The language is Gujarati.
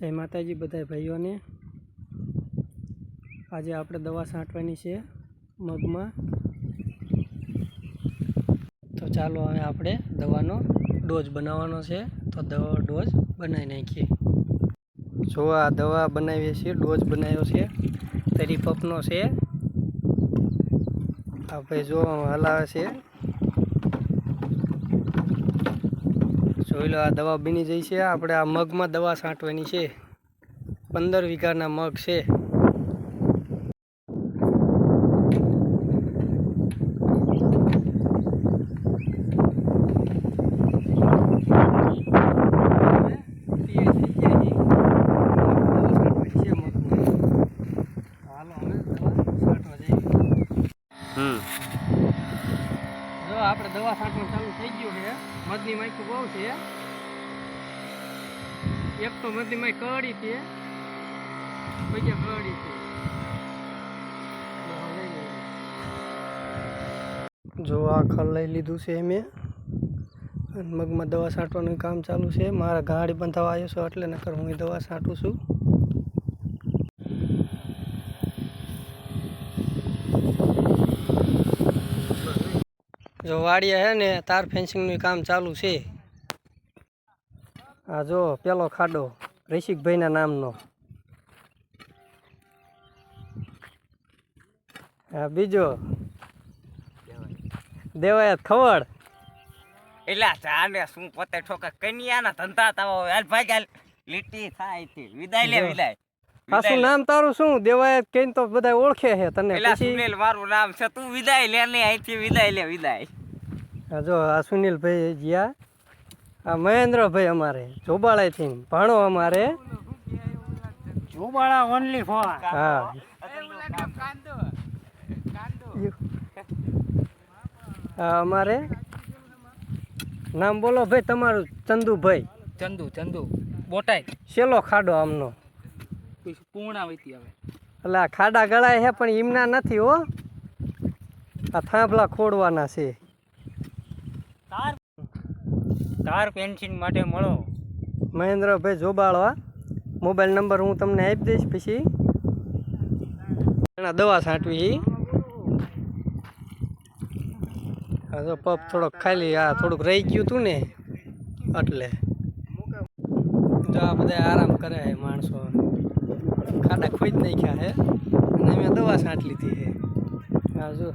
જય માતાજી બધા ભાઈઓને. આજે આપણે દવા છાંટવાની છે મગમાં. તો ચાલો હવે આપણે દવાનો ડોઝ બનાવવાનો છે. તો દવા ડોઝ બનાવી નાખીએ. જો આ દવા બનાવીએ છીએ, ડોઝ બનાવ્યો છે. તરી પપનો છે. આ ભાઈ જો હલાવે છે. જોઈ લો, આ દવા બની જઈ છે. આપણે આ મગમાં દવા છાંટવાની છે. પંદર વીઘાના મગ છે. છાંટવા જઈએ હમ જો આપણે દવા છાંટવાનું ચાલુ થઈ ગયું છે. મધની માખી બહુ છે. એક તો મધની માઈ કડી છે. બીજા કડી છે. જો આ ખલ લઈ લીધું છે મેં. મગમાં દવા છાંટવાનું કામ ચાલુ છે. મારા ગાડી બંધાવા આવ્યો છું એટલે નકર હું એ દવા છાંટું છું. જો વાડિયા હે ને તાર ફેન્સિંગનું કામ ચાલુ છે. આ જો પેલો ખાડો રસિકભાઈના નામનો. હા બીજો. દેવાયત ખવડ એટલે ચાલે શું પોતે ઠોકા કન્યાના ધંધા તાવો હાલ ભાઈ હાલ. લીટી થાય વિદાય લે વિદાય. આ શું નામ તારું શું? દેવાય કહીને તો બધા ઓળખે છે તને એલા પછી? સુનિલ મારું નામ છે તું વિદાય લે ને અહીંથી વિદાય લે વિદાય. આ જો આ સુનિલભાઈ જીયા આ મહેન્દ્રભાઈ અમારે જોબાળાથી ભાણો અમારે. જોબાળા ઓનલી ફોર હા. અમારે નામ બોલો ભાઈ તમારું ચંદુભાઈ. ચંદુ ચંદુ બોટાઈ. શેલો ખાડો આમનો. પૂર્ણાવતી આવે એટલે આ ખાડા ગળાય છે પણ એમના નથી હો. આ થાંભલા ખોડવાના છે. તાર પેન્શન માટે મળો. મહેન્દ્રભાઈ જોબાળવા મોબાઈલ નંબર હું તમને આપી દઈશ પછી. એના દવા છાંટવી. જો પપ થોડોક ખાલી આ થોડુંક રહી ગયું હતું ને એટલે. જો આ બધા આરામ કરે માણસો. ખાડા ખોઈ જ નાખ્યા છે અને મેં દવા છાંટ લીધી છે હા જો.